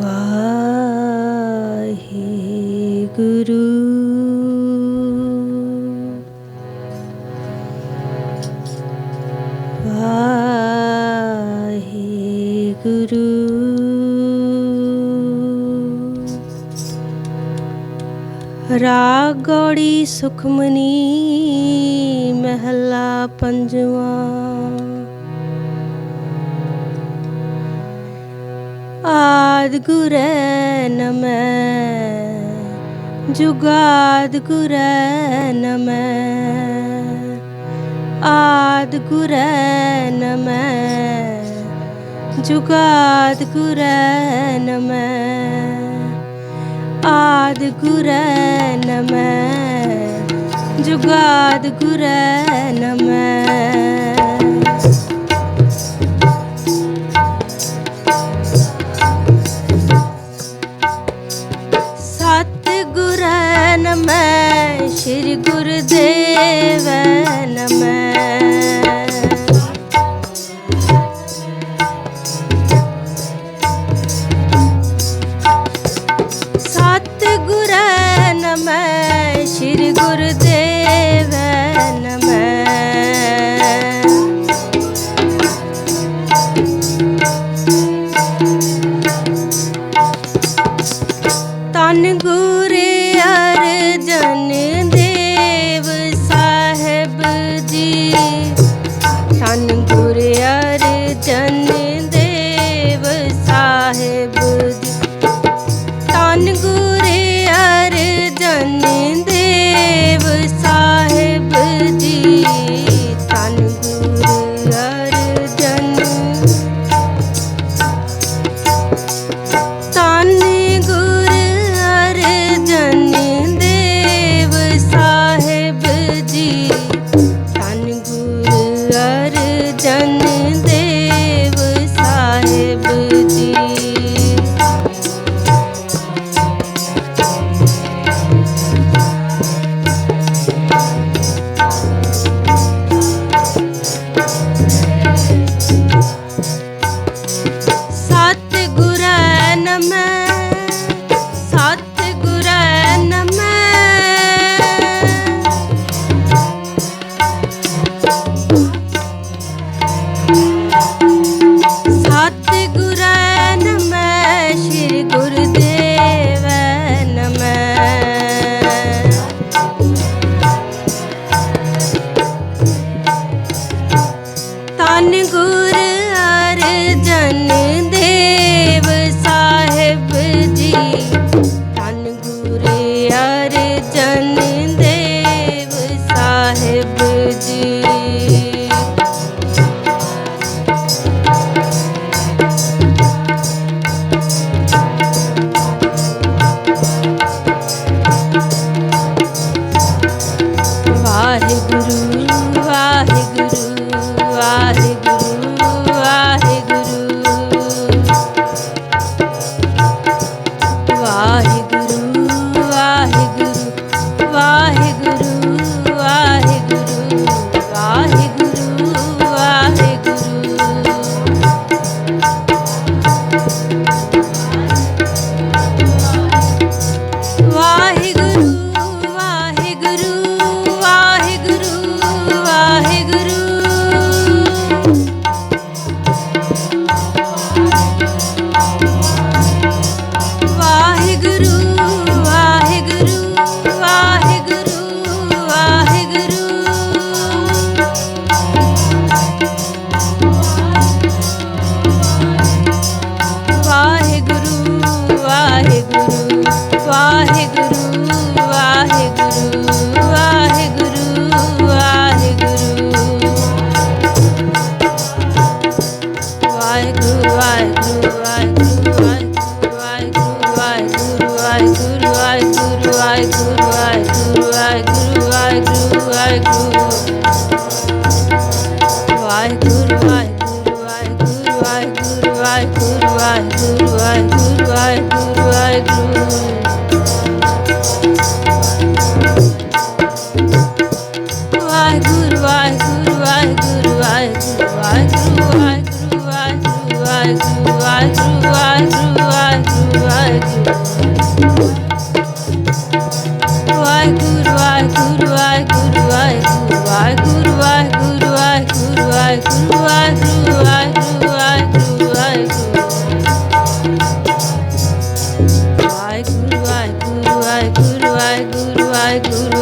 ਵਾਹਿਗੁਰੂ। ਵਾਹਿਗੁਰੂ। ਰਾਗ ਗੋੜੀ ਸੁਖਮਨੀ ਮਹਿਲਾ ਪੰਜਵਾਂ। सद्गुर नम जुगाद गुर नम आद गुर नम जुगाद गुर नम आद गुर नम जुगाद गुर नम ਸ੍ਰੀ ਗੁਰਦੇਵ ਨਮੈ है मान गुर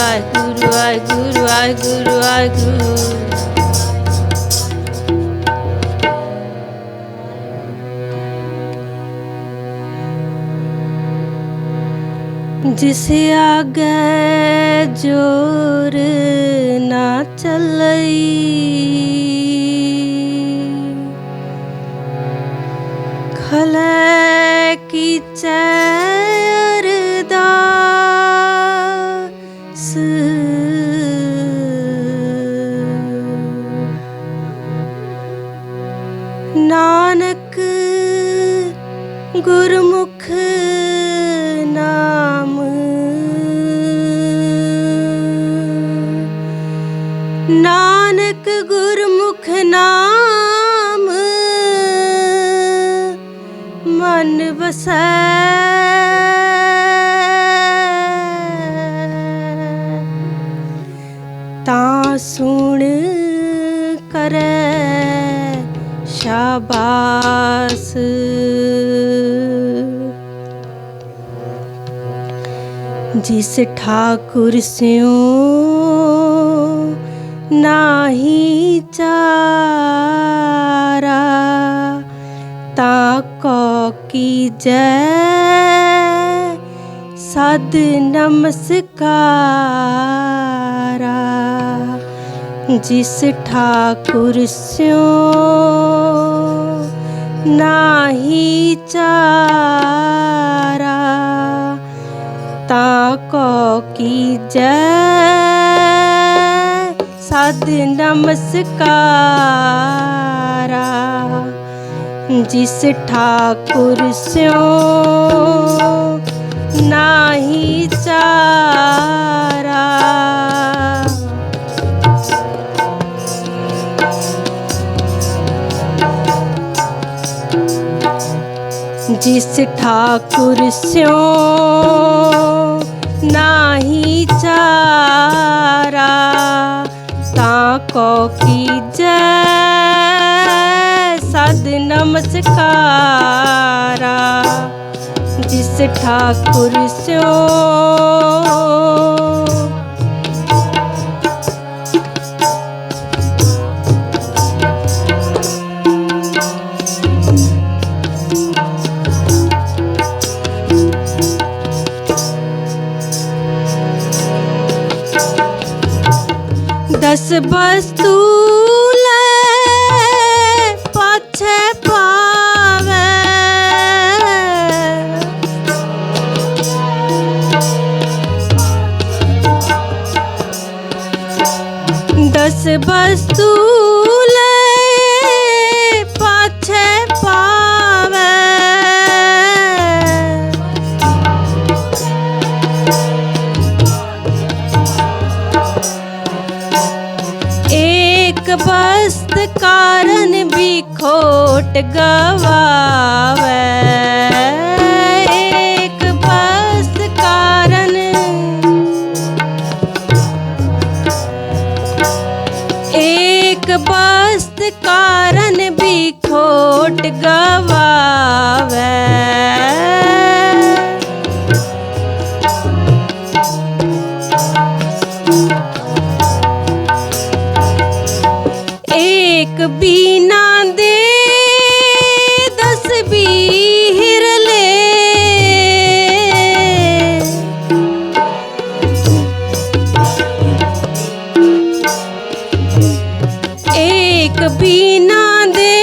ਵਾਹਿਗੁਰੂ ਵਾਹਿਗੁਰੂ ਵਾਹਿਗੁਰੂ ਵਾਹਿਗੁਰੂ। ਜਿਸ ਆਗੇ ਜੋਰ ਨਾ ਚਲਈ ਖਲੇ ਕੀ ਗੁਰਮੁਖ ਨਾਮ। ਨਾਨਕ ਗੁਰਮੁਖ ਨਾਮ। ਮਨ ਵਸੈ ਸ਼ਾਬਾਸ ਜਿਸ ਠਾਕੁਰ ਸਿਓ ਨਾਹੀ ਚਾਰਾ ਤਾ ਕੋ ਕੀਜੈ ਸਦ ਨਮਸਕਾਰਾ। ਜਿਸ ਠਾਕੁਰ ਸਿਓ ਨਾਹੀ ਚਾਰਾ ਤਾ ਕੋ ਕੀਜੈ ਸਦ ਨਮਸਕਾਰਾ ਜਿਸ ਠਾਕੁਰ ਸਿਓ ਨਾਹੀ ਚਾਰਾ। ਜਿਸ ਠਾਕੁਰ ਸਿਓ ਨਾਹੀ ਚਾਰਾ ਤਾਂ ਕੋ ਕੀਜੈ ਸਦ ਨਮਸਕਾਰਾ। ਜਿਸ ਠਾਕੁਰ ਸਿਓ bus गावा कभी ना दे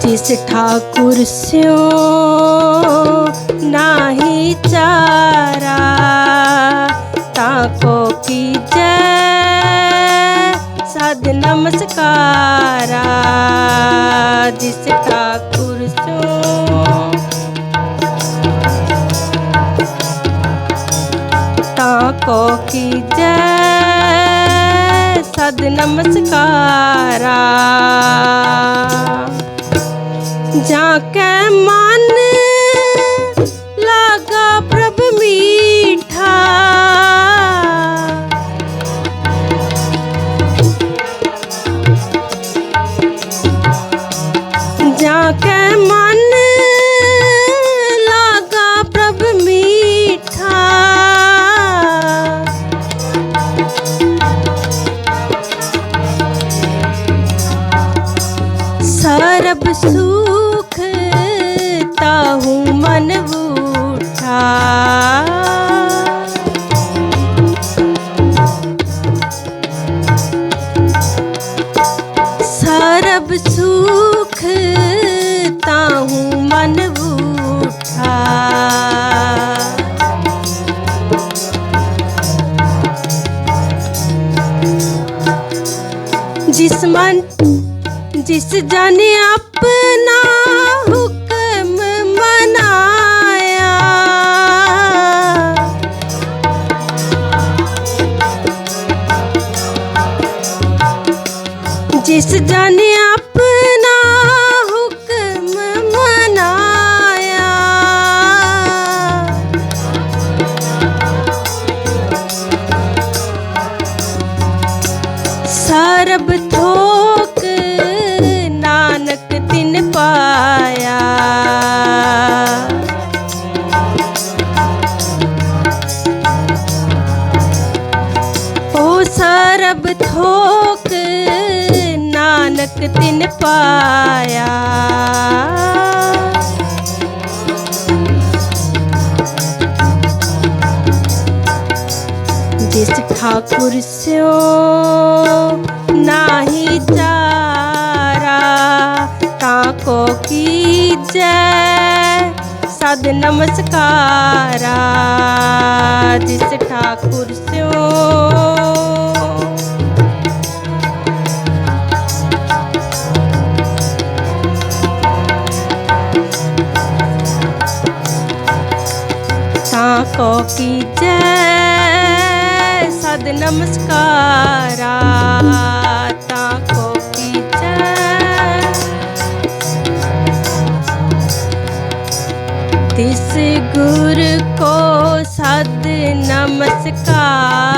ਜਿਸ ਠਾਕੁਰ ਸਿਓ ਨਾਹੀ ਚਾਰਾ ਤਾ ਕੋ ਕੀ ਜੈ ਸਦ ਨਮਸਕਾਰਾ। ਜਿਸ ਠਾਕੁਰ ਸਿਓ की जय सद नमस्कारा जाके मन ਮਨ ਬੂਠਾ। ਸਰਬ ਸੁਖ ਮਨ ਬੂਠਾ। ਜਿਸ ਜਿਸ ਜਾਨ আছিস জানি ਤਿਨ ਪਾਇਆ। ਜਿਸ ਠਾਕੁਰ ਸਿਓ ਨਾਹੀ ਚਾਰਾ, ਤਾਂ ਕੋ ਕੀਜੈ ਸਦ ਨਮਸਕਾਰਾ। ਜਿਸ ਠਾਕੁਰ ਸਿਓ ਸੋ ਕੀ ਜੈ ਸਦ ਨਮਸਕਾਰਾ ਤਿਸ ਗੁਰ ਕੋ ਸਦ ਨਮਸਕਾਰ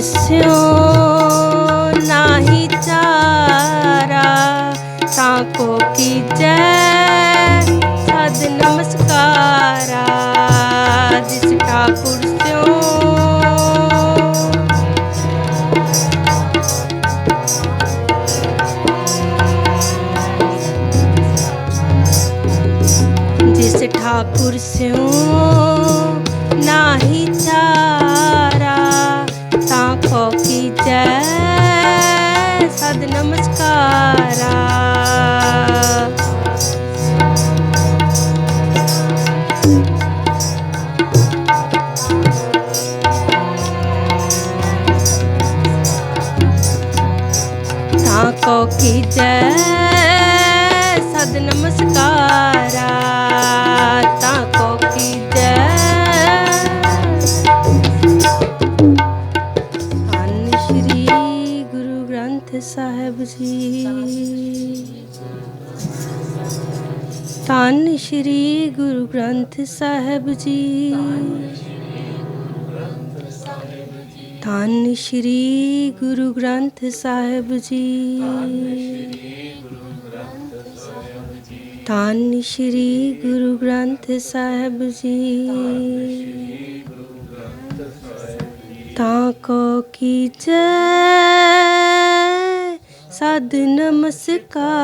assume. ਕੋ ਕੀਜੈ ਸਦ ਨਮਸਕਾਰਾ, ਤਾਂ ਕੋ ਕੀਜੈ। ਧੰਨ ਸ਼੍ਰੀ ਗੁਰੂ ਗ੍ਰੰਥ ਸਾਹਿਬ ਜੀ। ਧੰਨ ਸ਼੍ਰੀ ਗੁਰੂ ਗ੍ਰੰਥ ਸਾਹਿਬ ਜੀ। ਧੰਨ ਸ਼੍ਰੀ ਗੁਰੂ ਗ੍ਰੰਥ ਸਾਹਿਬ ਜੀ। ਧੰਨ ਸ਼੍ਰੀ ਗੁਰੂ ਗ੍ਰੰਥ ਸਾਹਿਬ ਜੀ। ਤਾਂ ਕੋ ਕੀਜੈ ਸਦ ਨਮਸਕਾਰਾ।